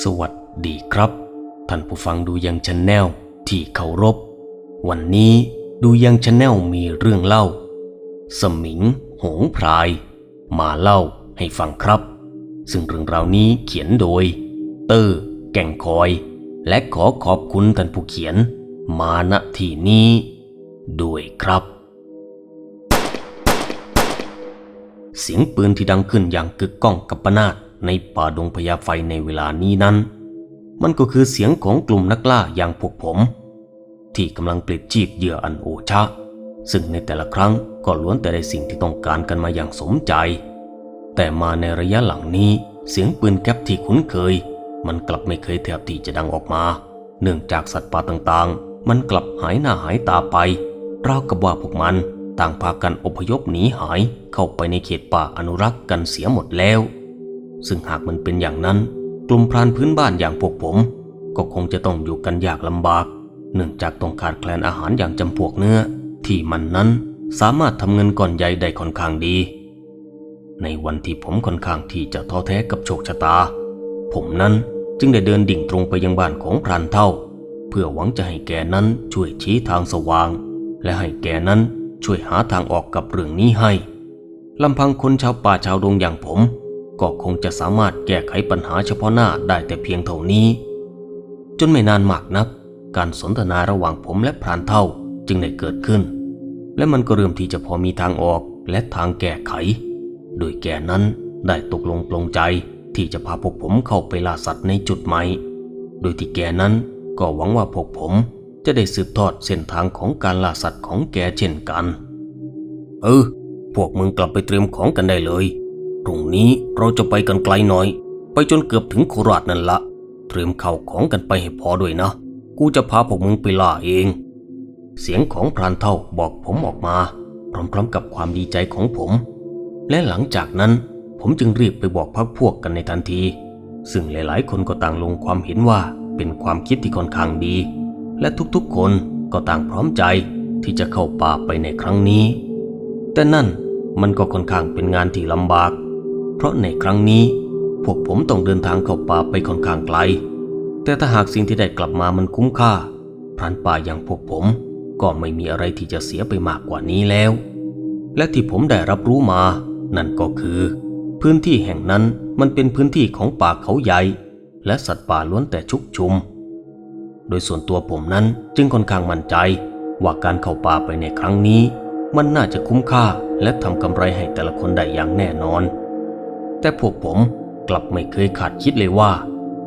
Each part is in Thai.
สวัสดีครับ ท่านผู้ฟังดูยังชนแนลที่เคารพ วันนี้ดูยังชนแนลมีเรื่องเล่า สมิงหงพราย มาเล่าให้ฟังครับ ซึ่งเรื่องราวนี้เขียนโดย เตอร์แก่งคอย และขอขอบคุณท่านผู้เขียน มาณที่นี้ด้วยครับ เสียงปืนที่ดังขึ้นอย่างกึกก้องกับปนาต ในป่าดงพญาไฟในเวลานี้นั้น มันก็คือเสียงของกลุ่มนักล่าอย่างพวกผม ที่กำลังปลิดชีพเหยื่ออันโอชะ ซึ่งในแต่ละครั้งก็ล้วนแต่ได้สิ่งที่ต้องการกันมาอย่างสมใจ แต่มาในระยะหลังนี้เสียงปืนแก๊ปที่คุ้นเคย มันกลับไม่เคยแทบที่จะดังออกมา เนื่องจากสัตว์ป่าต่างๆ มันกลับหายหน้าหายตาไปราวกับว่าพวกมันต่างพากันอพยพหนีหายเข้าไปในเขตป่าอนุรักษ์กันเสียหมดแล้ว ซึ่งหากมันเป็นอย่างนั้น กลุ่มพรานพื้นบ้านอย่างพวกผม ก็คงจะต้องอยู่กันยากลำบาก เนื่องจากต้องขาดแคลนอาหารอย่างจำพวกเนื้อ ที่มันนั้นสามารถทำเงินก่อนใหญ่ได้ค่อนข้างดี ในวันที่ผมค่อนข้างที่จะท้อแท้กับโชคชะตา ผมนั้นจึงได้เดินดิ่งตรงไปยังบ้านของพรานเท่า เพื่อหวังจะให้แกนั้นช่วยชี้ทางสว่าง และให้แกนั้นช่วยหาทางออกกับเรื่องนี้ให้ลำพังคนชาวป่าชาวดงอย่างผม ก็คงจะสามารถแก้ไขปัญหาเฉพาะหน้าได้แต่เพียงเท่านี้ จนไม่นานมากนัก การสนทนาระหว่างผมและพรานเท่าจึงได้เกิดขึ้น และมันก็เริ่มที่จะพอมีทางออกและทางแก้ไข โดยแก่นั้นได้ตกลงปลงใจที่จะพาพวกผมเข้าไปล่าสัตว์ในจุดใหม่ โดยที่แกนั้นก็หวังว่าพวกผมจะได้สืบทอดเส้นทางของการล่าสัตว์ของแกเช่นกัน เออ พวกมึงกลับไปเตรียมของกันได้เลย พรุ่งนี้เราจะไปกันไกลหน่อย ไปจนเกือบถึงโคราชนั่นละ เตรียมเข้าวของกันไปให้พอด้วยนะ กูจะพาพวกมึงไปล่าเอง เสียงของพรานเท่าบอกผมออกมา พร้อมๆกับความดีใจของผม และหลังจากนั้นผมจึงรีบไปบอกพักพวกกันในทันที ซึ่งหลายๆ คนก็ต่างลงความเห็นว่าเป็นความคิดที่ค่อนข้างดี และทุกๆ คนก็ต่างพร้อมใจที่จะเข้าป่าไปในครั้งนี้ แต่นั่นมันก็ค่อนข้างเป็นงานที่ลำบาก เพราะในครั้งนี้ พวกผมต้องเดินทางเข้าป่าไปค่อนข้างไกล แต่ถ้าหากสิ่งที่ได้กลับมามันคุ้มค่า พรานป่าอย่างพวกผมก็ไม่มีอะไรที่จะเสียไปมากกว่านี้แล้ว และที่ผมได้รับรู้มา นั่นก็คือ พื้นที่แห่งนั้นมันเป็นพื้นที่ของป่าเขาใหญ่ และสัตว์ป่าล้วนแต่ชุกชุม โดยส่วนตัวผมนั้นจึงค่อนข้างมั่นใจ ว่าการเข้าป่าไปในครั้งนี้ มันน่าจะคุ้มค่าและทำกำไรให้แต่ละคนได้อย่างแน่นอน แต่พวกผมกลับไม่เคยขาดคิดเลยว่า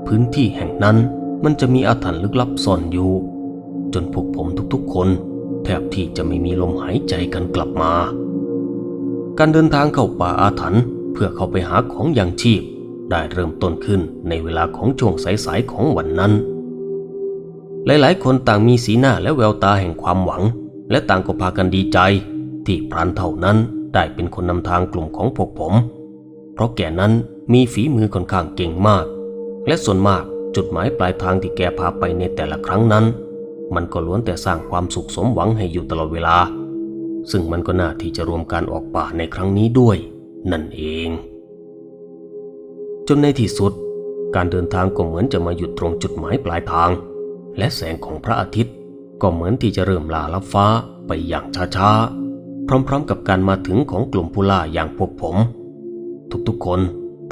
พื้นที่แห่งนั้นมันจะมีอาถรรพ์ลึกลับซ่อนอยู่ จนพวกผมทุกๆ คนแทบที่จะไม่มีลมหายใจกันกลับมา การเดินทางเข้าป่าอาถรรพ์เพื่อเข้าไปหาของอย่างชีพ ได้เริ่มต้นขึ้นในเวลาของช่วงสายๆของวันนั้น หลายๆ คนต่างมีสีหน้าและแววตาแห่งความหวัง และต่างก็พากันดีใจ ที่พรานเท่านั้นได้เป็นคนนำทางกลุ่มของพวกผม เพราะแกนั้นมีฝีมือค่อนข้างเก่งมาก และส่วนมากจุดหมายปลายทางที่แกพาไปในแต่ละครั้งนั้น มันก็ล้วนแต่สร้างความสุขสมหวังให้อยู่ตลอดเวลา ซึ่งมันก็น่าที่จะรวมการออกป่าในครั้งนี้ด้วย นั่นเอง จนในที่สุด การเดินทางก็เหมือนจะมาหยุดตรงจุดหมายปลายทาง และแสงของพระอาทิตย์ ก็เหมือนที่จะเริ่มลาลับฟ้าไปอย่างช้าๆพร้อมๆ กับการมาถึงของกลุ่มผู้ล่าอย่างพวกผม ทุกๆคน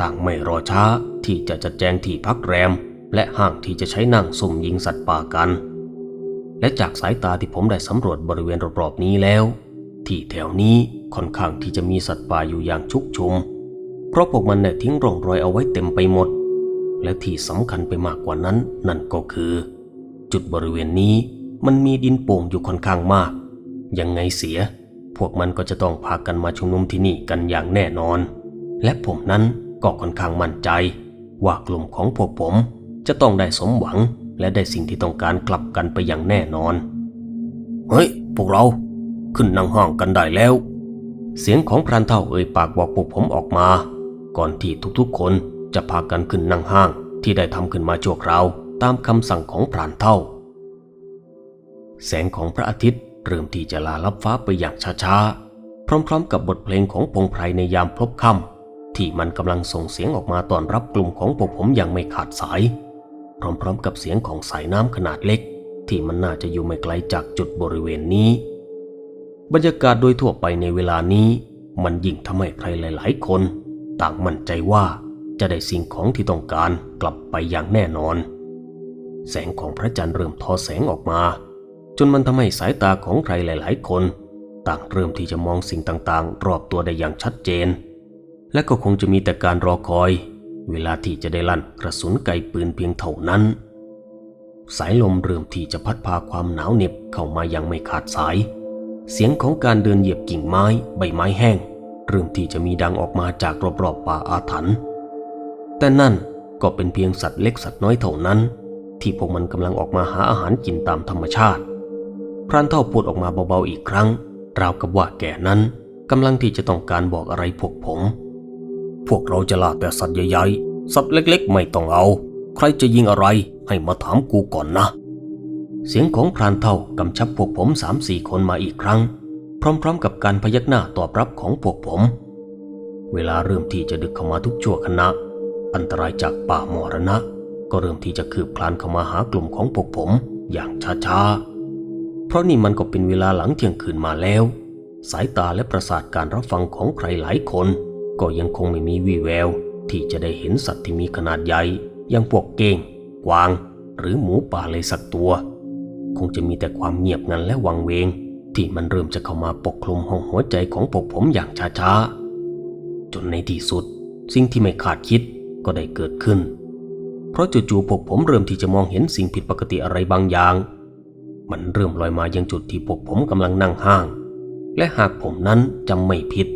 ต่างไม่รอช้าที่จะจัดแจงที่พักแรม และห้างที่จะใช้นั่งสุ่มยิงสัตว์ป่ากัน และจากสายตาที่ผมได้สำรวจบริเวณรอบๆนี้แล้ว ที่แถวนี้ค่อนข้างที่จะมีสัตว์ป่าอยู่อย่างชุกชุม เพราะพวกมันได้ทิ้งร่องรอยเอาไว้เต็มไปหมด และที่สำคัญไปมากกว่านั้นนั่นก็คือ จุดบริเวณนี้มันมีดินโป่งอยู่ค่อนข้างมาก ยังไงเสีย พวกมันก็จะต้องพากันมาชุมนุมที่นี่กันอย่างแน่นอน และผมนั้นก็ค่อนข้างมั่นใจ ว่ากลุ่มของพวกผมจะต้องได้สมหวังและได้สิ่งที่ต้องการกลับกันไปอย่างแน่นอน เฮ้ย พวกเราขึ้นนั่งห้างกันได้แล้ว เสียงของพรานเท่าเอ่ยปากบอกพวกผมออกมา ก่อนที่ทุกๆคนจะพากันขึ้นนั่งห้างที่ได้ทำขึ้นมาชั่วคราวตามคำสั่งของพรานเท่า แสงของพระอาทิตย์เริ่มที่จะลาลับฟ้าไปอย่างช้าๆ พร้อมๆ กับบทเพลงของพงไพรในยามพลบค่ำ ที่มันกำลังส่งเสียงออกมาต้อนรับกลุ่มของพวกผมอย่างไม่ขาดสาย พร้อมๆกับเสียงของสายน้ำขนาดเล็ก ที่มันน่าจะอยู่ไม่ไกลจากจุดบริเวณนี้ บรรยากาศโดยทั่วไปในเวลานี้ มันยิ่งทำให้ใครหลาย ๆ คน ต่างมั่นใจว่าจะได้สิ่งของที่ต้องการกลับไปอย่างแน่นอน แสงของพระจันทร์เริ่มทอแสงออกมา จนมันทำให้สายตาของใครหลาย ๆ คน ต่างเริ่มที่จะมองสิ่งต่าง ๆ รอบตัวได้อย่างชัดเจน และก็คงจะมีแต่การรอคอย เวลาที่จะได้ลั่นกระสุนไกปืนเพียงเท่านั้น สายลมเริ่มที่จะพัดพาความหนาวเหน็บเข้ามาอย่างไม่ขาดสาย เสียงของการเดินเหยียบกิ่งไม้ใบไม้แห้ง เริ่มที่จะมีดังออกมาจากรอบๆป่าอาถรรพ์แต่นั่นก็เป็นเพียงสัตว์เล็กสัตว์น้อยเท่านั้น ที่พวกมันกำลังออกมาหาอาหารกินตามธรรมชาติ พรานเท่าพูดออกมาเบาๆอีกครั้ง ราวกับว่าแก่นั้นกำลังที่จะต้องการบอกอะไรพวกผม วกเราจะล่าแต่สัตว์ใหญ่ๆ สัตว์เล็กๆ ไม่ต้องเอา ใครจะยิงอะไรให้มาถามกูก่อนนะ เสียงของพรานเท่ากำชับพวกผมสามสี่คนมาอีกครั้ง พร้อมๆ กับการพยักหน้าตอบรับของพวกผม เวลาเริ่มที่จะดึกเข้ามาทุกชั่วขณะ อันตรายจากป่ามรณะ ก็เริ่มที่จะคืบคลานเข้ามาหากลุ่มของพวกผมอย่างช้าๆ เพราะนี่มันก็เป็นเวลาหลังเที่ยงคืนมาแล้ว สายตาและประสาทการรับฟังของใครหลายคน ก็ยังคงไม่มีวี่แววที่จะได้เห็นสัตว์ที่มีขนาดใหญ่อย่างพวกเก้ง กวาง หรือหมูป่าเลยสักตัว คงจะมีแต่ความเงียบงันและวังเวง ที่มันเริ่มจะเข้ามาปกคลุมห้องหัวใจของพวกผมอย่างช้าๆ จนในที่สุด สิ่งที่ไม่คาดคิดก็ได้เกิดขึ้น เพราะจู่ๆพวกผมเริ่มที่จะมองเห็นสิ่งผิดปกติอะไรบางอย่าง มันเริ่มลอยมายังจุดที่พวกผมกำลังนั่งห้าง และหากผมนั้นจำไม่ผิด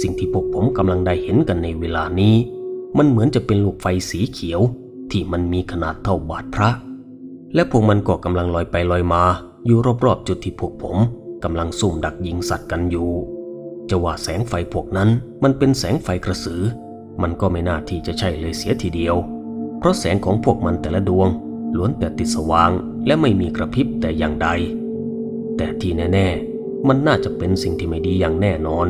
สิ่งที่พวกผมกำลังได้เห็นกันในเวลานี้ มันเหมือนจะเป็นลูกไฟสีเขียว ที่มันมีขนาดเท่าบาทพระ และพวกมันก็กำลังลอยไปลอยมา อยู่รอบๆจุดที่พวกผมกำลังซุ่มดักยิงสัตว์กันอยู่ จะว่าแสงไฟพวกนั้นมันเป็นแสงไฟกระสือ มันก็ไม่น่าที่จะใช่เลยเสียทีเดียว เพราะแสงของพวกมันแต่ละดวงล้วนแต่ติดสว่างและไม่มีกระพริบแต่อย่างใด แต่ที่แน่ ๆ มันน่าจะเป็นสิ่งที่ไม่ดีอย่างแน่นอน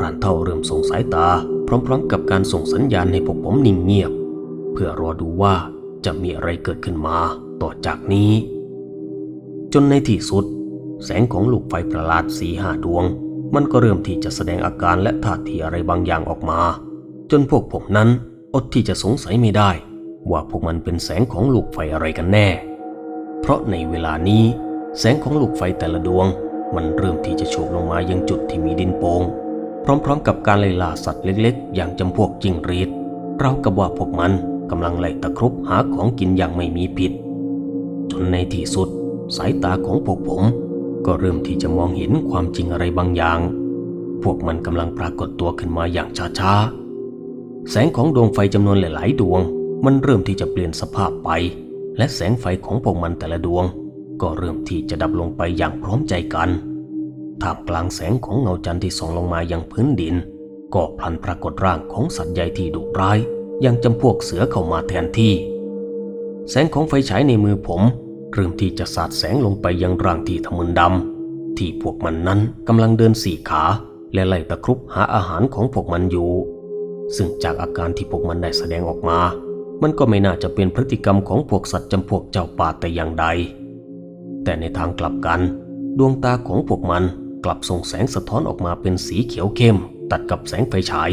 รานเท่าเริ่มส่งสายตา พร้อมๆ กับการส่งสัญญาณให้พวกผมนิ่งเงียบ เพื่อรอดูว่าจะมีอะไรเกิดขึ้นมาต่อจากนี้ จนในที่สุด แสงของลูกไฟประหลาดสีห้าดวง มันก็เริ่มที่จะแสดงอาการและท่าทีอะไรบางอย่างออกมา จนพวกผมนั้นอดที่จะสงสัยไม่ได้ ว่าพวกมันเป็นแสงของลูกไฟอะไรกันแน่ เพราะในเวลานี้ แสงของลูกไฟแต่ละดวง มันเริ่มที่จะโฉบลงมายังจุดที่มีดินโปง่ง พร้อมๆ กับการไล่ล่าสัตว์เล็กๆ อย่างจำพวกจิ้งรีดเรากับว่าพวกมันกำลังไล่ตะครุบหาของกินอย่างไม่มีผิด จนในที่สุดสายตาของพวกผม ก็เริ่มที่จะมองเห็นความจริงอะไรบางอย่าง พวกมันกำลังปรากฏตัวขึ้นมาอย่างช้าๆ แสงของดวงไฟจำนวนหลาย ๆ ดวง มันเริ่มที่จะเปลี่ยนสภาพไป และแสงไฟของพวกมันแต่ละดวง ก็เริ่มที่จะดับลงไปอย่างพร้อมใจกัน ท่ามกลางแสงของเงาจันทร์ที่ส่องลงมาอยังพื้นดิน ก็พลันปรากฏร่างของสัตว์ใหญ่ที่ดุร้ายอย่างจำพวกเสือเข้ามาแทนที่ แสงของไฟฉายในมือผมเริ่มที่จะสาดแสงลงไปยังร่างที่ทะมึนดำที่พวกมันนั้นกำลังเดินสี่ขา และไล่ตะครุบหาอาหารของพวกมันอยู่ ซึ่งจากอาการที่พวกมันได้แสดงออกมา มันก็ไม่น่าจะเป็นพฤติกรรมของพวกสัตว์จำพวกเจ้าป่าแต่อย่างใด แต่ในทางกลับกัน ดวงตาของพวกมัน กลับส่งแสงสะท้อนออกมาเป็นสีเขียวเข้ม ตัดกับแสงไฟฉาย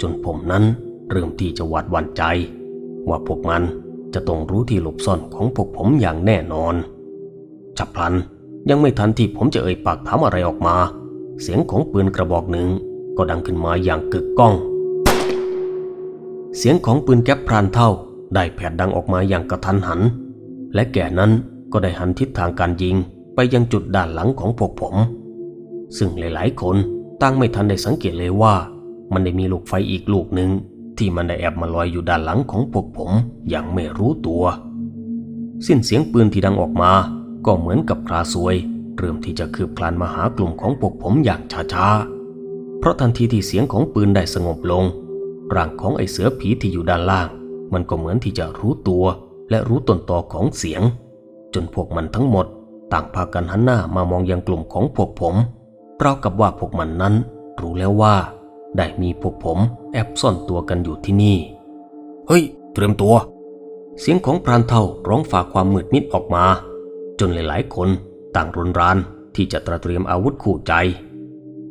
จนผมนั้นเริ่มที่จะหวาดหวั่นใจ ว่าพวกมันจะต้องรู้ที่หลบซ่อนของพวกผมอย่างแน่นอนฉับพลันยังไม่ทันที่ผมจะเอ่ยปากถามอะไรออกมา เสียงของปืนกระบอกหนึ่งก็ดังขึ้นมาอย่างกึกก้อง เสียงของปืนแก๊ปพรานเท่าได้แผดดังออกมาอย่างกระทันหัน และแก่นั้นก็ได้หันทิศทางการยิงไปยังจุดด้านหลังของพวกผม ซึ่งหลายๆ คนตั้งไม่ทันได้สังเกตเลยว่า มันได้มีลูกไฟอีกลูกหนึ่งที่มันได้แอบมาลอยอยู่ด้านหลังของพวกผมอย่างไม่รู้ตัว สิ้นเสียงปืนที่ดังออกมา ก็เหมือนกับคราซวย เริ่มที่จะคืบคลานมาหากลุ่มของพวกผมอย่างช้าๆ เพราะทันทีที่เสียงของปืนได้สงบลง ร่างของไอ้เสือผีที่อยู่ด้านล่าง มันก็เหมือนที่จะรู้ตัวและรู้ต้นตอของเสียง จนพวกมันทั้งหมด ต่างพากันหันหน้ามามองยังกลุ่มของพวกผม เปล่ากับว่าพวกมันนั้น รู้แล้วว่า ได้มีพวกผมแอบซ่อนตัวกันอยู่ที่นี่ เฮ้ย เตรียมตัว เสียงของพรานเท่าร้องฝากความมืดมิดออกมา จนหลายๆ คนต่างรุนรานที่จะตระเตรียมอาวุธคู่ใจ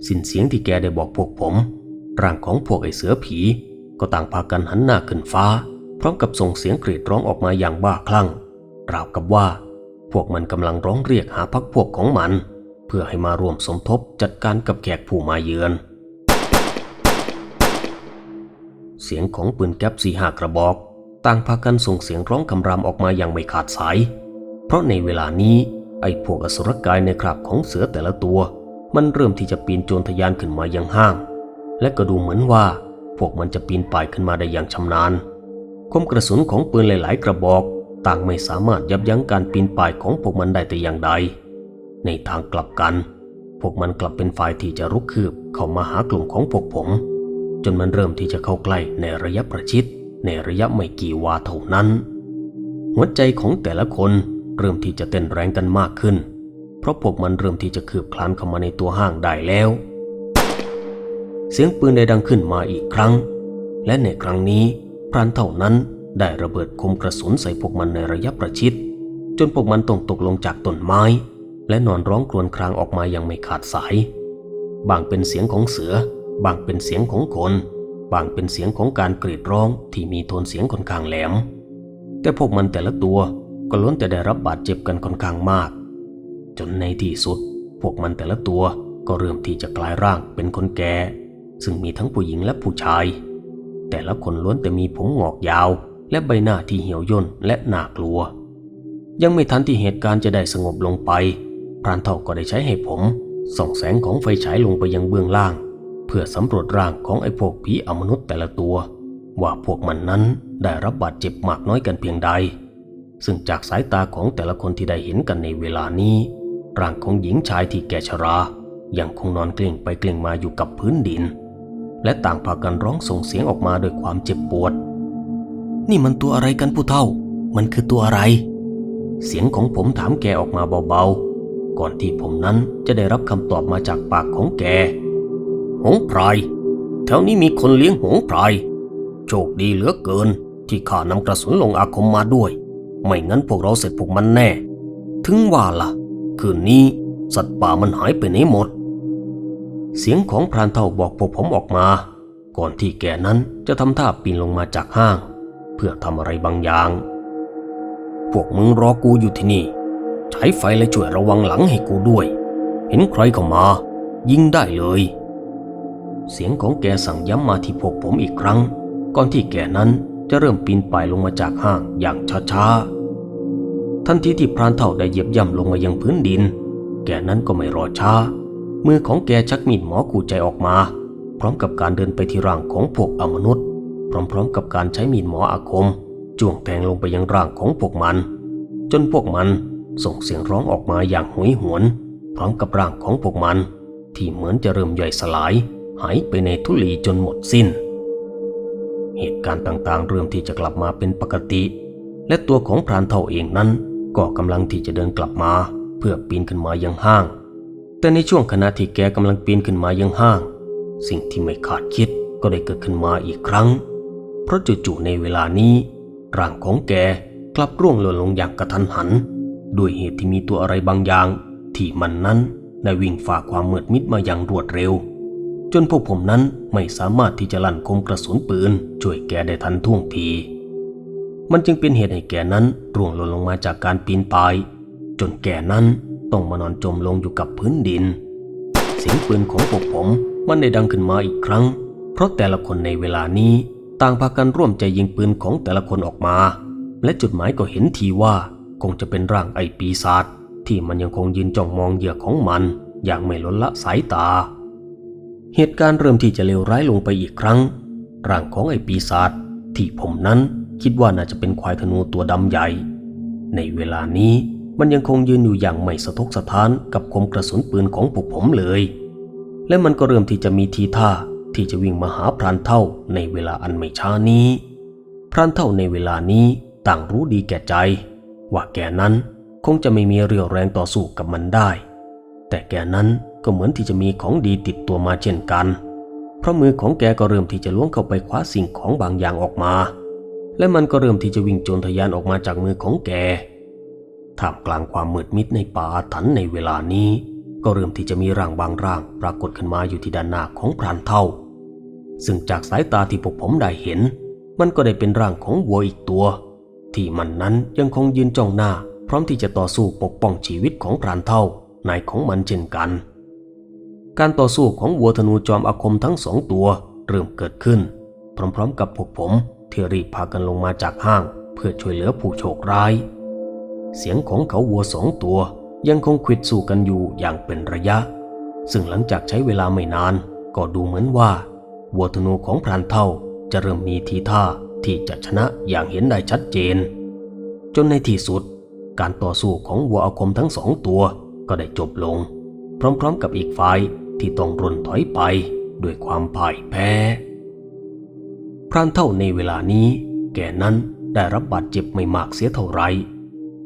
สิ้นเสียงที่แกได้บอกพวกผม ร่างของพวกไอ้เสือผี ก็ต่างพากันหันหน้าขึ้นฟ้า พร้อมกับส่งเสียงกรีดร้องออกมาอย่างบ้าคลั่ง ราวกับว่า พวกมันกำลังร้องเรียกหาพักพวกของมันเพื่อให้มาร่วมสมทบจัดการกับแขกผู้มาเยือน เสียงของปืนแก๊ปสี่ห้ากระบอก ต่างพากันส่งเสียงร้องคำรามออกมาอย่างไม่ขาดสาย เพราะในเวลานี้ไอ้พวกอสุรกายในคราบของเสือแต่ละตัว มันเริ่มที่จะปีนโจรทะยานขึ้นมายังห้าง และก็ดูเหมือนว่า พวกมันจะปีนป่ายขึ้นมาได้อย่างชำนาญคมกระสุนของปืนหลาย ๆ กระบอก ต่างไม่สามารถยับยั้งการปีนป่ายของพวกมันได้แต่อย่างใด ในทางกลับกัน พวกมันกลับเป็นฝ่ายที่จะรุกคืบเข้ามาหากลุ่มของพวกผม จนมันเริ่มที่จะเข้าใกล้ในระยะประชิด ในระยะไม่กี่วาเท่านั้น หัวใจของแต่ละคนเริ่มที่จะเต้นแรงกันมากขึ้น เพราะพวกมันเริ่มที่จะคืบคลานเข้ามาในตัวห้างได้แล้ว เสียงปืนได้ดังขึ้นมาอีกครั้ง และในครั้งนี้พรานเท่านั้นได้ระเบิดคมกระสุนใส่พวกมันในระยะประชิด จนพวกมันต้องตกลงจากต้นไม้ และนอนร้องครวญครางออกมาอย่างไม่ขาดสาย บางเป็นเสียงของเสือ บางเป็นเสียงของคน บางเป็นเสียงของการกรีดร้องที่มีโทนเสียงค่อนข้างแหลม แต่พวกมันแต่ละตัวก็ล้วนแต่ได้รับบาดเจ็บกันค่อนข้างมาก จนในที่สุด พวกมันแต่ละตัวก็เริ่มที่จะกลายร่างเป็นคนแก่ ซึ่งมีทั้งผู้หญิงและผู้ชาย แต่ละคนล้วนแต่มีผมงอกยาว และใบหน้าที่เหี่ยวย่นและน่ากลัว ยังไม่ทันที่เหตุการณ์จะได้สงบลงไป พรานเท่าก็ได้ใช้ให้ผมส่องแสงของไฟฉายลงไปยังเบื้องล่าง เพื่อสำรวจร่างของไอ้พวกผีอมนุษย์แต่ละตัว ว่าพวกมันนั้นได้รับบาดเจ็บมากน้อยกันเพียงใด ซึ่งจากสายตาของแต่ละคนที่ได้เห็นกันในเวลานี้ ร่างของหญิงชายที่แก่ชรายังคงนอนเกลี้ยงไปเกลี้ยงมาอยู่กับพื้นดิน และต่างพากันร้องส่งเสียงออกมาด้วยความเจ็บปวด นี่มันตัวอะไรกันผู้เฒ่า มันคือตัวอะไร เสียงของผมถามแกออกมาเบาๆ ก่อนที่ผมนั้นจะได้รับคำตอบมาจากปากของแก หงพรายแถวนี้มีคนเลี้ยงหงพราย โชคดีเหลือเกินที่ข้านำกระสุนลงอาคมมาด้วย ไม่งั้นพวกเราเสร็จพวกมันแน่ ถึงว่าล่ะ คืนนี้สัตว์ป่ามันหายไปไหนหมด เสียงของพรานเท่าบอกพวกผมออกมา ก่อนที่แกนั้นจะทำท่าปีนลงมาจากห้าง เพื่อทำอะไรบางอย่าง พวกมึงรอกูอยู่ที่นี่ ใช้ไฟและช่วยระวังหลังให้กูด้วย เห็นใครเข้ามา ยิงได้เลย เสียงของแกสั่งย้ำมาที่พวกผมอีกครั้ง ก่อนที่แกนั้นจะเริ่มปีนป่ายลงมาจากห้างอย่างช้าๆ ทันทีที่พรานเท่าได้เหยียบย่ำลงมายังพื้นดิน แกนั้นก็ไม่รอช้า มือของแกชักมีดหมอขู่ใจออกมา พร้อมกับการเดินไปที่ร่างของพวกอมนุษย์ พร้อมๆ กับการใช้มีดหมออาคมจ้วงแทงลงไปยังร่างของพวกมัน จนพวกมัน ส่งเสียงร้องออกมาอย่างหวยหวน พร้อมกับร่างของพวกมัน ที่เหมือนจะเริ่มย่อยสลาย หายไปในทุลีจนหมดสิ้น เหตุการณ์ต่างๆ เริ่มที่จะกลับมาเป็นปกติ และตัวของพรานเท่าเองนั้น ก็กำลังที่จะเดินกลับมา เพื่อปีนขึ้นมายังห้าง แต่ในช่วงขณะที่แกกำลังปีนขึ้นมายังห้าง สิ่งที่ไม่คาดคิดก็ได้เกิดขึ้นมาอีกครั้ง เพราะจู่ๆในเวลานี้ร่างของแกกลับร่วงหล่นลงอย่างกระทันหัน ด้วยเหตุที่มีตัวอะไรบางอย่าง ที่มันนั้นได้วิ่งฝ่าความมืดมิดมาอย่างรวดเร็ว จนพวกผมนั้นไม่สามารถที่จะลั่นคมกระสุนปืน ช่วยแกได้ทันท่วงที มันจึงเป็นเหตุให้แกนั้นร่วงหล่นลงมาจากการปีนป่าย จนแกนั้นต้องมานอนจมลงอยู่กับพื้นดิน เสียงปืนของพวกผมมันได้ดังขึ้นมาอีกครั้ง เพราะแต่ละคนในเวลานี้ต่างพากันร่วมใจยิงปืนของแต่ละคนออกมา และจุดหมายก็เห็นทีว่า คงจะเป็นร่างไอปีศาจที่มันยังคงยืนจ้องมองเหยื่อของมันอย่างไม่ลดละสายตา เหตุการณ์เริ่มที่จะเลวร้ายลงไปอีกครั้ง ร่างของไอปีศาจที่ผมนั้นคิดว่าน่าจะเป็นควายธนูตัวดำใหญ่ ในเวลานี้มันยังคงยืนอยู่อย่างไม่สะทกสะท้านกับคมกระสุนปืนของพวกผมเลย และมันก็เริ่มที่จะมีทีท่าที่จะวิ่งมาหาพรานเท่าในเวลาอันไม่ช้านี้ พรานเท่าในเวลานี้ต่างรู้ดีแก่ใจ ว่าแกนั้นคงจะไม่มีเรี่ยวแรงต่อสู้กับมันได้ แต่แกนั้นก็เหมือนที่จะมีของดีติดตัวมาเช่นกัน เพราะมือของแกก็เริ่มที่จะล้วงเข้าไปคว้าสิ่งของบางอย่างออกมา และมันก็เริ่มที่จะวิ่งโจรทะยานออกมาจากมือของแก ท่ามกลางความมืดมิดในป่าอาถรรพ์ในเวลานี้ ก็เริ่มที่จะมีร่างบางร่าง ปรากฏขึ้นมาอยู่ที่ด้านหน้าของพรานเท่า ซึ่งจากสายตาที่พวกผมได้เห็น มันก็ได้เป็นร่างของวัวอีกตัว ที่มันนั้นยังคงยืนจ้องหน้า พร้อมที่จะต่อสู้ปกป้องชีวิตของพรานเท่านายของมันเช่นกัน การต่อสู้ของวัวธนูจอมอาคมทั้งสองตัวเริ่มเกิดขึ้น พร้อมๆ กับพวกผมที่รีบพากันลงมาจากห้าง เพื่อช่วยเหลือผู้โชคร้าย เสียงของเขาวัวสองตัวยังคงควิดสู้กันอยู่อย่างเป็นระยะ ซึ่งหลังจากใช้เวลาไม่นาน ก็ดูเหมือนว่าวัวธนูของพรานเท่าจะเริ่มมีทีท่า ที่จะชนะอย่างเห็นได้ชัดเจน จนในที่สุด การต่อสู้ของวัวอาคมทั้งสองตัวก็ได้จบลง พร้อมๆกับอีกฝ่ายที่ต้องร่นถอยไปด้วยความพ่ายแพ้ พรานเท่าในเวลานี้ แกนั้นได้รับบาดเจ็บไม่มากเสียเท่าไร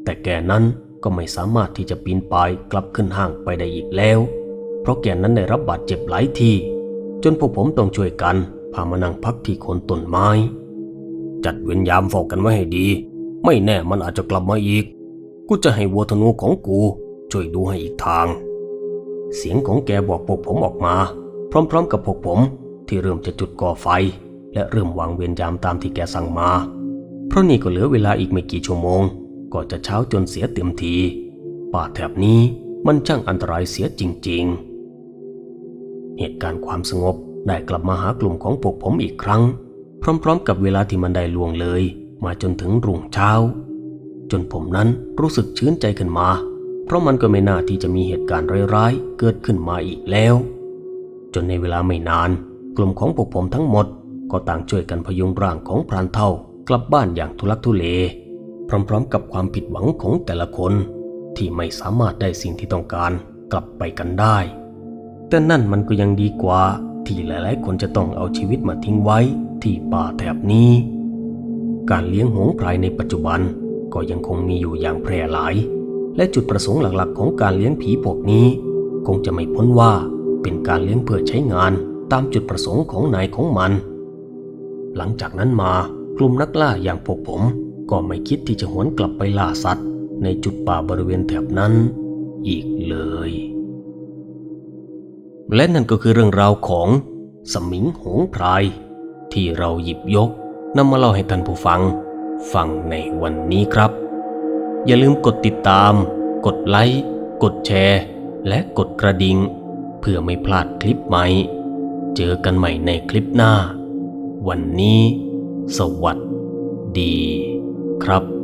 แต่แกนั้นก็ไม่สามารถที่จะปีนป่ายกลับขึ้นห้างไปได้อีกแล้ว เพราะแกนั้นได้รับบาดเจ็บหลายทีจนพวกผมต้องช่วยกันพามานั่งพักที่โคนต้นไม้ จัดเวรยามเฝ้ากันไว้ให้ดี ไม่แน่มันอาจจะกลับมาอีก กูจะให้วัวธนูของกูช่วยดูให้อีกทาง เสียงของแกบอกพวกผมออกมา พร้อมๆ กับพวกผมที่เริ่มจะจุดก่อไฟ และเริ่มวางเวรยามตามที่แกสั่งมา เพราะนี่ก็เหลือเวลาอีกไม่กี่ชั่วโมง ก็จะเช้าจนเสียเต็มทีป่าแถบนี้มันช่างอันตรายเสียจริง ๆ เหตุการณ์ความสงบได้กลับมาหากลุ่มของพวกผมอีกครั้ง พร้อมๆ กับเวลาที่มันได้ล่วงเลย มาจนถึงรุ่งเช้า จนผมนั้นรู้สึกชื้นใจขึ้นมา เพราะมันก็ไม่น่าที่จะมีเหตุการณ์ร้ายๆ เกิดขึ้นมาอีกแล้ว จนในเวลาไม่นาน กลุ่มของพวกผมทั้งหมด ก็ต่างช่วยกันพยุงร่างของพรานเท่ากลับบ้านอย่างทุลักทุเล พร้อมๆ กับความผิดหวังของแต่ละคน ที่ไม่สามารถได้สิ่งที่ต้องการกลับไปกันได้ แต่นั่นมันก็ยังดีกว่า ที่หลายๆ คนจะต้องเอาชีวิตมาทิ้งไว้ที่ป่าแถบนี้ การเลี้ยงหงส์พรายในปัจจุบันก็ยังคงมีอยู่อย่างแพร่หลาย และจุดประสงค์หลักๆ ของการเลี้ยงผีพวกนี้ คงจะไม่พ้นว่าเป็นการเลี้ยงเพื่อใช้งานตามจุดประสงค์ของนายของมัน หลังจากนั้นมากลุ่มนักล่าอย่างพวกผมก็ไม่คิดที่จะหวนกลับไปล่าสัตว์ ในจุดป่าบริเวณแถบนั้น อีกเลย และนั่นก็คือเรื่องราวของสมิงหงพราย ที่เราหยิบยกนำมาเล่าให้ท่านผู้ฟัง ฟังในวันนี้ครับ อย่าลืมกดติดตาม กดไลค์กดแชร์ และกดกระดิ่งเพื่อไม่พลาดคลิปใหม่ เจอกันใหม่ในคลิปหน้า วันนี้ สวัสดีครับ